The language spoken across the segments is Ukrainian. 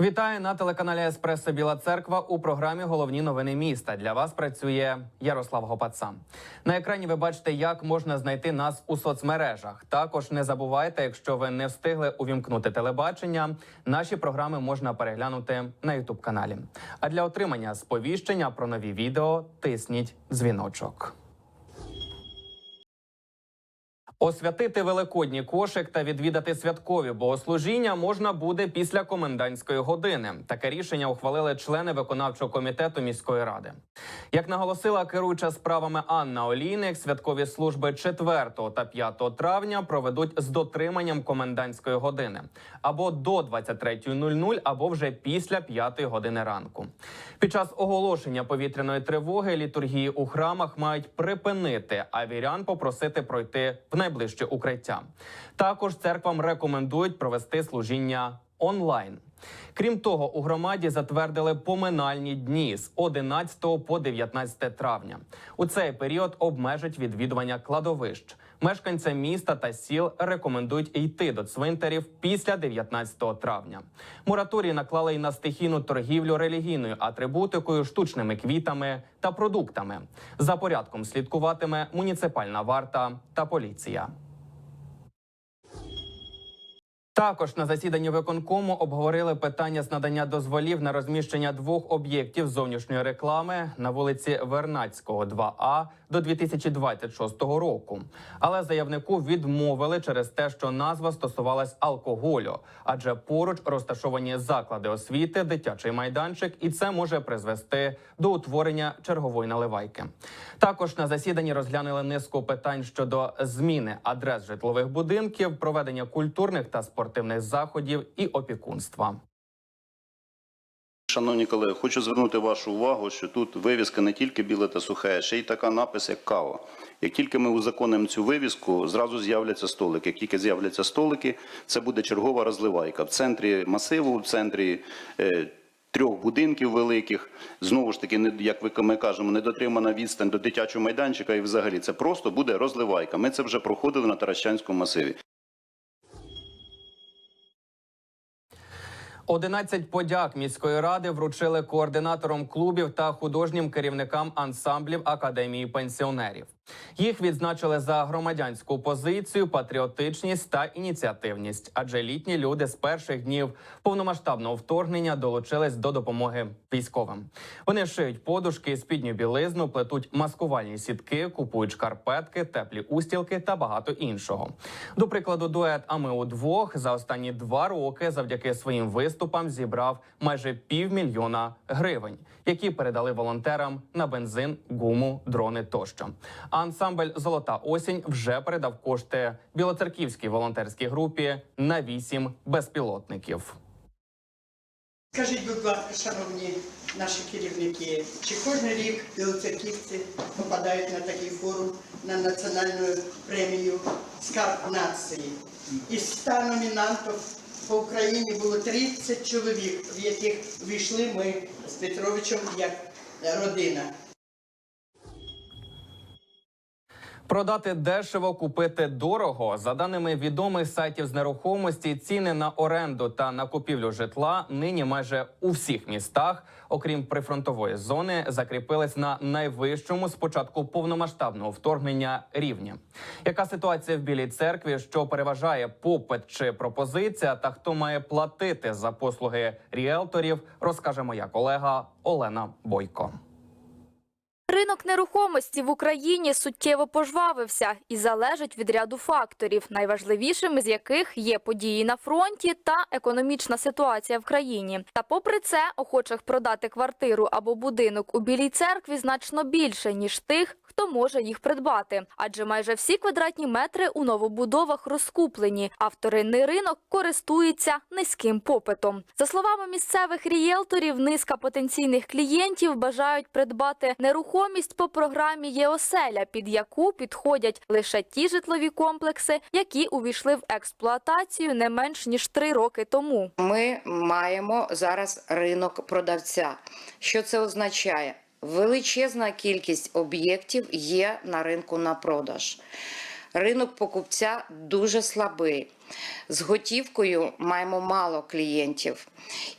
Вітаю на телеканалі Еспресо Біла Церква у програмі Головні новини міста. Для вас працює Ярослав Гопаца. На екрані ви бачите, як можна знайти нас у соцмережах. Також не забувайте, якщо ви не встигли увімкнути телебачення, наші програми можна переглянути на Ютуб каналі. А для отримання сповіщення про нові відео тисніть дзвіночок. Освятити великодній кошик та відвідати святкові богослужіння можна буде після комендантської години. Таке рішення ухвалили члени виконавчого комітету міської ради. Як наголосила керуюча справами Анна Олійник, святкові служби 4 та 5 травня проведуть з дотриманням комендантської години або до 23.00, або вже після 5 години ранку. Під час оголошення повітряної тривоги літургії у храмах мають припинити, а вірян попросити пройти в найближче укриття. Також церквам рекомендують провести служіння онлайн. Крім того, у громаді затвердили поминальні дні з 11 по 19 травня. У цей період обмежать відвідування кладовищ. Мешканцям міста та сіл рекомендують йти до цвинтарів після 19 травня. Мораторій наклали й на стихійну торгівлю релігійною атрибутикою, штучними квітами та продуктами. За порядком слідкуватиме муніципальна варта та поліція. Також на засіданні виконкому обговорили питання з надання дозволів на розміщення двох об'єктів зовнішньої реклами на вулиці Вернацького, 2А до 2026 року. Але заявнику відмовили через те, що назва стосувалась алкоголю, адже поруч розташовані заклади освіти, дитячий майданчик, і це може призвести до утворення чергової наливайки. Також на засіданні розглянули низку питань щодо зміни адрес житлових будинків, проведення культурних та спортивних заходів і опікунства. Шановні колеги, хочу звернути вашу увагу, що тут вивіска не тільки біле та сухе, а ще й така напис, як кава. Як тільки ми узаконимо цю вивіску, зразу з'являться столики. Як тільки з'являться столики, це буде чергова розливайка в центрі масиву, в центрі е, трьох будинків великих. Знову ж таки, не- як ми кажемо, недотримана відстань до дитячого майданчика, і взагалі це просто буде розливайка. Ми це вже проходили на Таращанському масиві. 11 подяк міської ради вручили координаторам клубів та художнім керівникам ансамблів академії пенсіонерів. Їх відзначили за громадянську позицію, патріотичність та ініціативність. Адже літні люди з перших днів повномасштабного вторгнення долучились до допомоги військовим. Вони шиють подушки, спідню білизну, плетуть маскувальні сітки, купують шкарпетки, теплі устілки та багато іншого. До прикладу, дует А ми удвох за останні два роки завдяки своїм виступам зібрав майже півмільйона гривень, які передали волонтерам на бензин, гуму, дрони тощо. А ансамбль Золота осінь вже передав кошти білоцерківській волонтерській групі на вісім безпілотників. Скажіть, будь ласка, шановні наші керівники, чи кожен рік білоцерківці попадають на такий форум на національну премію Скарб нації? Із 100 номінантів по Україні було 30 чоловік, в яких війшли ми з Петровичем як родина. Продати дешево, купити дорого. За даними відомих сайтів з нерухомості, ціни на оренду та на купівлю житла нині майже у всіх містах, окрім прифронтової зони, закріпились на найвищому з початку повномасштабного вторгнення рівні. Яка ситуація в білій церкві? Що переважає попит чи пропозиція? Та хто має платити за послуги ріелторів? Розкаже моя колега Олена Бойко. Ринок нерухомості в Україні суттєво пожвавився і залежить від ряду факторів, найважливішими з яких є події на фронті та економічна ситуація в країні. Та попри це, охочих продати квартиру або будинок у Білій церкві значно більше ніж тих, хто може їх придбати. Адже майже всі квадратні метри у новобудовах розкуплені, а вторинний ринок користується низьким попитом. За словами місцевих рієлторів, низка потенційних клієнтів бажають придбати нерухомість по програмі ЄОСЕЛЯ, під яку підходять лише ті житлові комплекси, які увійшли в експлуатацію не менш ніж три роки тому. Ми маємо зараз ринок продавця. Що це означає? Величезна кількість об'єктів є на ринку на продаж. Ринок покупця дуже слабий. З готівкою маємо мало клієнтів.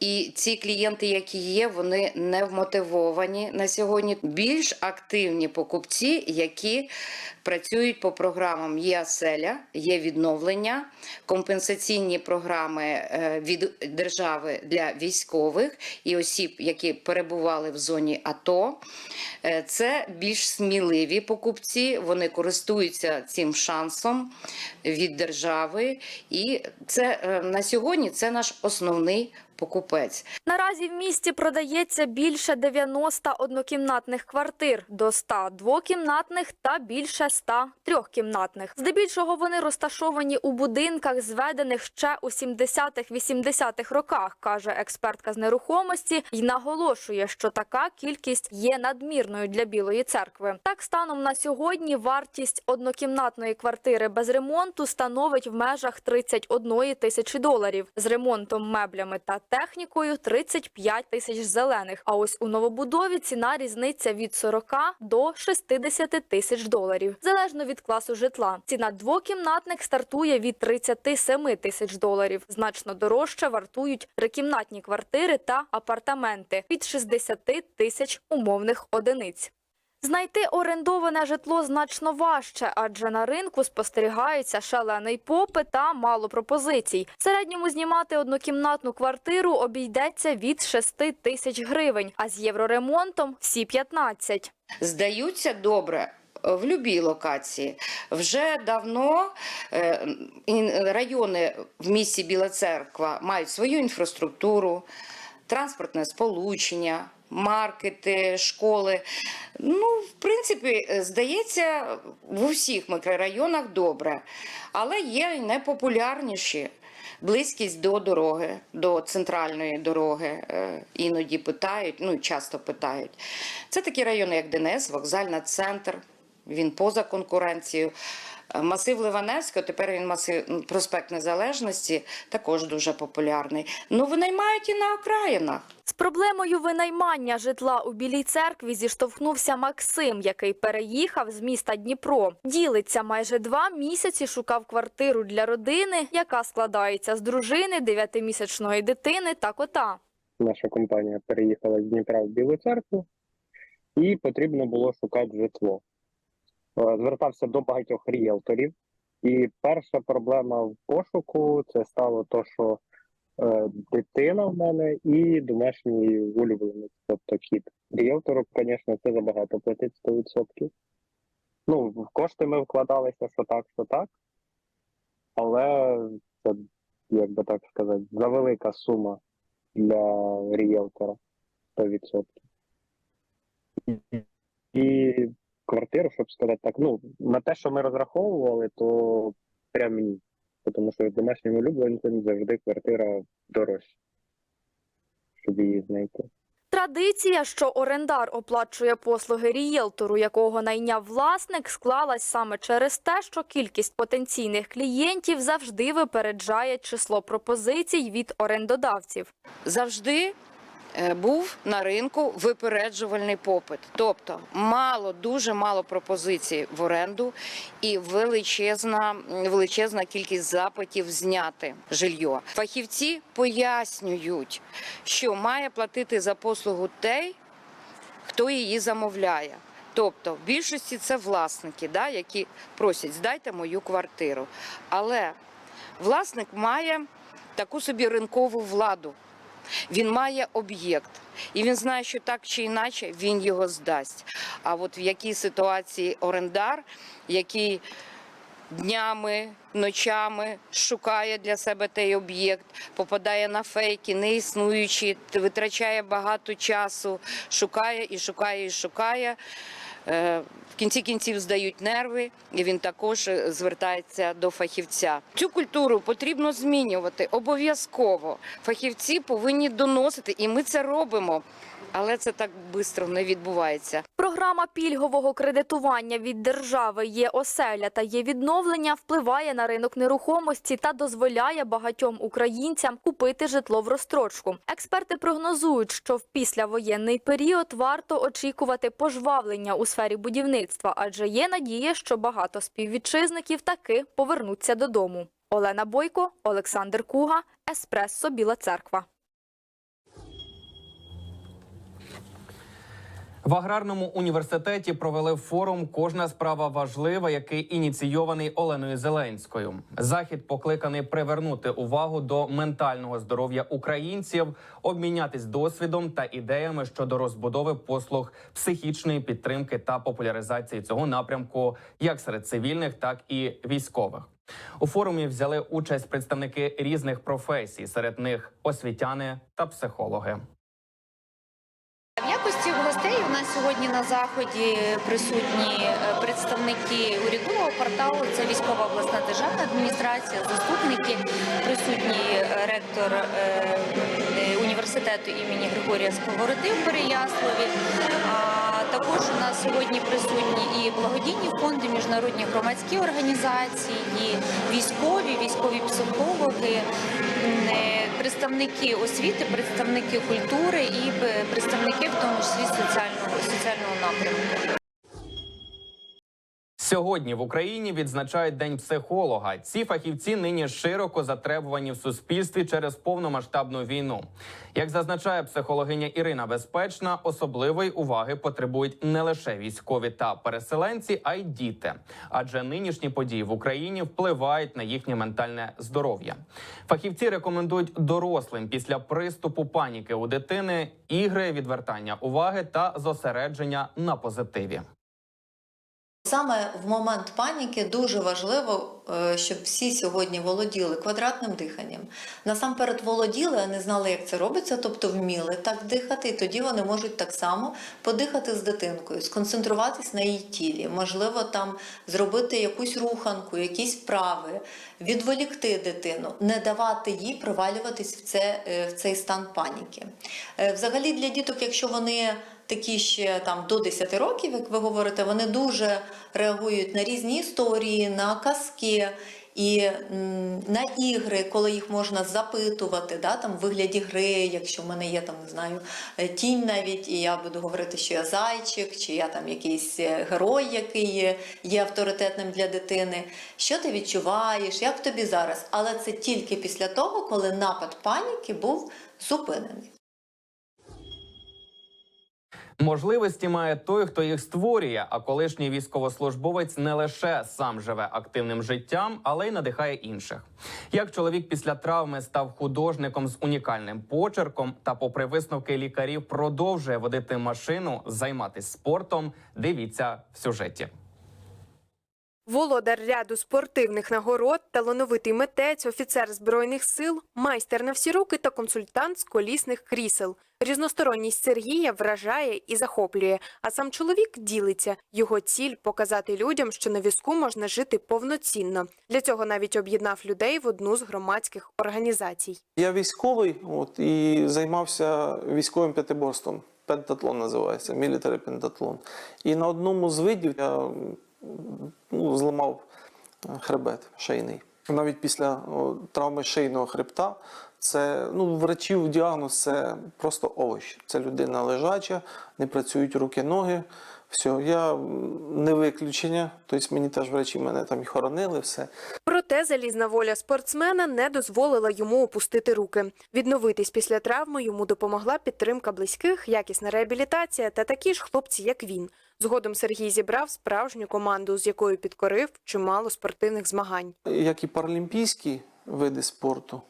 І ці клієнти, які є, вони не вмотивовані на сьогодні. Більш активні покупці, які працюють по програмам є оселя, є відновлення, компенсаційні програми е, від держави для військових і осіб, які перебували в зоні АТО. Е, Це більш сміливі покупці, вони користуються цим шансом від держави, і це е, на сьогодні це наш основний покупець. Наразі в місті продається більше 90 однокімнатних квартир, до 100 двокімнатних та більше 100 трьохкімнатних. Здебільшого вони розташовані у будинках, зведених ще у 70-х-80-х роках, каже експертка з нерухомості, і наголошує, що така кількість є надмірною для Білої церкви. Так, станом на сьогодні вартість однокімнатної квартири без ремонту становить в межах 31 тисячі доларів з ремонтом, меблями та технікою 35 тисяч зелених. А ось у новобудові ціна різниця від 40 до 60 тисяч доларів, залежно від класу житла. Ціна двокімнатних стартує від 37 тисяч доларів. Значно дорожче вартують трикімнатні квартири та апартаменти від 60 тисяч умовних одиниць. Знайти орендоване житло значно важче, адже на ринку спостерігається шалений попит та мало пропозицій. В середньому знімати однокімнатну квартиру обійдеться від 6 тисяч гривень, а з євроремонтом – всі 15. здаються добре. В будь-якій локації вже давно е, райони в місті Біла Церква мають свою інфраструктуру, транспортне сполучення, маркети, школи. Ну, в принципі, здається, в усіх мікрорайонах добре, але є й непопулярніші. Близькість до дороги, до центральної дороги. Е, Іноді питають, ну часто питають. Це такі райони, як ДНС, вокзальна центр. Він поза конкуренцією. Е, Масив Ливаневського, тепер він масив проспект Незалежності, також дуже популярний. Ну, винаймають і на окраїнах. Проблемою винаймання житла у Білій церкві зіштовхнувся Максим, який переїхав з міста Дніпро. Ділиться майже два місяці шукав квартиру для родини, яка складається з дружини, дев'ятимісячної дитини та кота. наша компанія переїхала з Дніпра в Білу церкву, і потрібно було шукати житло. Е, Звертався до багатьох ріелторів, і перша проблема в пошуку це стало то, що дитина в мене і домашній улюбленець, тобто кіт. Ріелтору, звісно, це забагато платить 100%. Ну, в кошти ми вкладалися, що так, що так. Але це, як би так сказати, завелика сума для ріелтора 100%. І квартиру, щоб сказати так, ну, на те, що ми розраховували, то прям ні. Тому що домашнім улюбленцем завжди квартира дорожча, щоб її знайти. Традиція, що орендар оплачує послуги рієлтору, якого найняв власник, склалась саме через те, що кількість потенційних клієнтів завжди випереджає число пропозицій від орендодавців. завжди був на ринку випереджувальний попит. Тобто мало, дуже мало пропозицій в оренду і величезна, величезна кількість запитів зняти жилье. Фахівці пояснюють, що має платити за послугу той, хто її замовляє. Тобто, в більшості це власники, да, які просять здайте мою квартиру. Але власник має таку собі ринкову владу. Він має об'єкт, і він знає, що так чи інакше він його здасть. А от в якій ситуації орендар, який днями, ночами шукає для себе той об'єкт, попадає на фейки, неіснуючі, витрачає багато часу, шукає і шукає і шукає. Е, В кінці кінців здають нерви, і він також е, звертається до фахівця. Цю культуру потрібно змінювати обов'язково. Фахівці повинні доносити, і ми це робимо. Але це так швидко не відбувається. Програма пільгового кредитування від держави є оселя та є відновлення впливає на ринок нерухомості та дозволяє багатьом українцям купити житло в розстрочку. Експерти прогнозують, що в післявоєнний період варто очікувати пожвавлення у сфері будівництва, адже є надія, що багато співвітчизників таки повернуться додому. Олена Бойко, Олександр Куга, Еспресо Біла Церква. В аграрному університеті провели форум Кожна справа важлива, який ініційований Оленою Зеленською. Захід покликаний привернути увагу до ментального здоров'я українців, обмінятись досвідом та ідеями щодо розбудови послуг психічної підтримки та популяризації цього напрямку як серед цивільних, так і військових. У форумі взяли участь представники різних професій, серед них освітяни та психологи. Нас сьогодні на заході присутні е, представники урядового порталу. Це військова обласна державна адміністрація, заступники, присутній е, ректор е, університету імені Григорія Сковороди в Переяславі. Також у нас сьогодні присутні і благодійні фонди, міжнародні громадські організації, і військові, військові психологи, представники освіти, представники культури і представники, в тому числі соціального соціального напрямку. Сьогодні в Україні відзначають День психолога. Ці фахівці нині широко затребувані в суспільстві через повномасштабну війну. Як зазначає психологиня Ірина Безпечна, особливої уваги потребують не лише військові та переселенці, а й діти. Адже нинішні події в Україні впливають на їхнє ментальне здоров'я. Фахівці рекомендують дорослим після приступу паніки у дитини ігри, відвертання уваги та зосередження на позитиві. Саме в момент паніки дуже важливо, е, щоб всі сьогодні володіли квадратним диханням. Насамперед володіли, а не знали, як це робиться, тобто вміли так дихати, і тоді вони можуть так само подихати з дитинкою, сконцентруватись на її тілі, можливо, там зробити якусь руханку, якісь вправи, відволікти дитину, не давати їй провалюватись в, це, е, в цей стан паніки. Е, Взагалі для діток, якщо вони такі ще там до 10 років, як ви говорите, вони дуже реагують на різні історії, на казки. І на ігри, коли їх можна запитувати, да, там в вигляді гри, якщо в мене є там, не знаю, е, тінь навіть, і я буду говорити, що я зайчик, чи я там якийсь е, герой, який є, є авторитетним для дитини. Що ти відчуваєш, як тобі зараз? Але це тільки після того, коли напад паніки був зупинений. Можливості має той, хто їх створює. А колишній військовослужбовець не лише сам живе активним життям, але й надихає інших. Як чоловік після травми став художником з унікальним почерком, та, попри висновки лікарів, продовжує водити машину, займатися спортом. Дивіться в сюжеті. Володар ряду спортивних нагород, талановитий митець, офіцер збройних сил, майстер на всі руки та консультант з колісних крісел. Різносторонність Сергія вражає і захоплює. А сам чоловік ділиться. Його ціль показати людям, що на візку можна жити повноцінно. Для цього навіть об'єднав людей в одну з громадських організацій. Я військовий от, і займався військовим п'ятиборством. Пентатлон називається, мілітарі пентатлон. І на одному з видів я ну, зламав е, хребет шийний. Навіть після травми шийного хребта, це ну, врачів діагноз це просто овощ. Це людина лежача, не працюють руки, ноги. Все, я не виключення. Тобто мені теж врачі мене там і хоронили, все. Проте залізна воля спортсмена не дозволила йому опустити руки. Відновитись після травми йому допомогла підтримка близьких, якісна реабілітація та такі ж хлопці, як він. Згодом Сергій зібрав справжню команду, з якою підкорив чимало спортивних змагань. як і паралімпійські види спорту,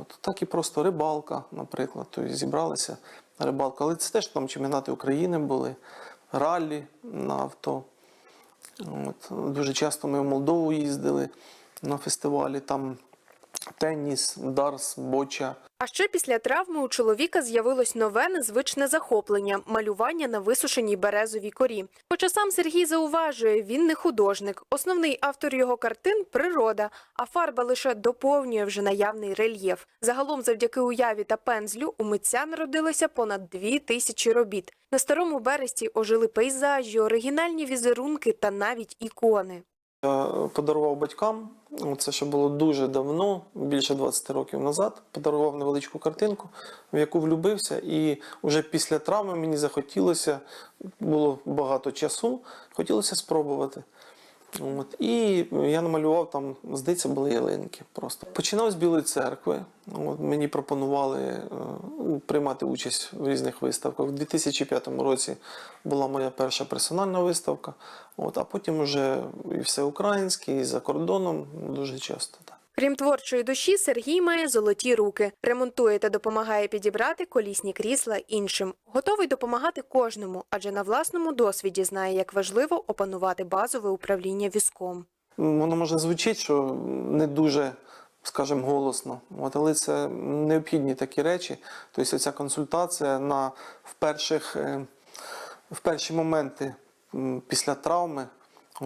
от, так і просто рибалка, наприклад. Тобто зібралися на рибалку. Але це теж там чемпіонати України були, раллі на авто. От, дуже часто ми в Молдову їздили на фестивалі, там теніс, дарс, боча. А ще після травми у чоловіка з'явилось нове незвичне захоплення малювання на висушеній березовій корі. Хоча сам Сергій зауважує, він не художник. Основний автор його картин природа, а фарба лише доповнює вже наявний рельєф. Загалом, завдяки уяві та пензлю, у митця народилося понад дві тисячі робіт. На старому бересті ожили пейзажі, оригінальні візерунки та навіть ікони. Я подарував батькам, це ще було дуже давно, більше 20 років назад. Подарував невеличку картинку, в яку влюбився, і вже після травми мені захотілося, було багато часу, хотілося спробувати. От. І я намалював там, здається, були ялинки просто. Починав з Білої церкви. От. Мені пропонували е, приймати участь в різних виставках. У 2005 році була моя перша персональна виставка, от. а потім вже і всеукраїнські, і за кордоном дуже часто. Крім творчої душі, Сергій має золоті руки. Ремонтує та допомагає підібрати колісні крісла іншим. Готовий допомагати кожному, адже на власному досвіді знає, як важливо опанувати базове управління візком. Воно може звучить, що не дуже, скажімо, голосно, от, але це необхідні такі речі. Тобто ця консультація на, в, перших, е, в перші моменти після травми,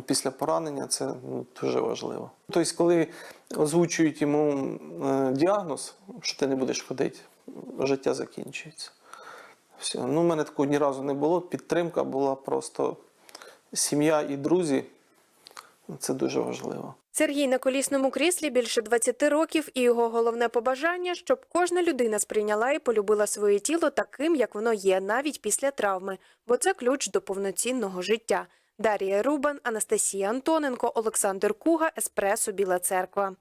після поранення, це ну, дуже важливо. Тобто, коли озвучують йому е, діагноз, що ти не будеш ходити, життя закінчується. Все. Ну, у мене такого ні разу не було. Підтримка була просто сім'я і друзі. Це дуже важливо. Сергій на колісному кріслі більше 20 років, і його головне побажання, щоб кожна людина сприйняла і полюбила своє тіло таким, як воно є, навіть після травми, бо це ключ до повноцінного життя. Дар'я Рубан, Анастасія Антоненко, Олександр Куга, Еспресо Біла Церква.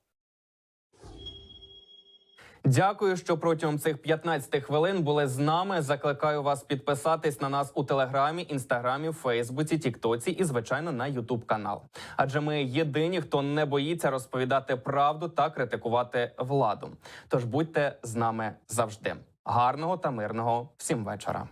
Дякую, що протягом цих 15 хвилин були з нами. Закликаю вас підписатись на нас у телеграмі, інстаграмі, Фейсбуці, Тіктоці і, звичайно, на Ютуб канал. Адже ми єдині, хто не боїться розповідати правду та критикувати владу. Тож будьте з нами завжди. Гарного та мирного всім вечора.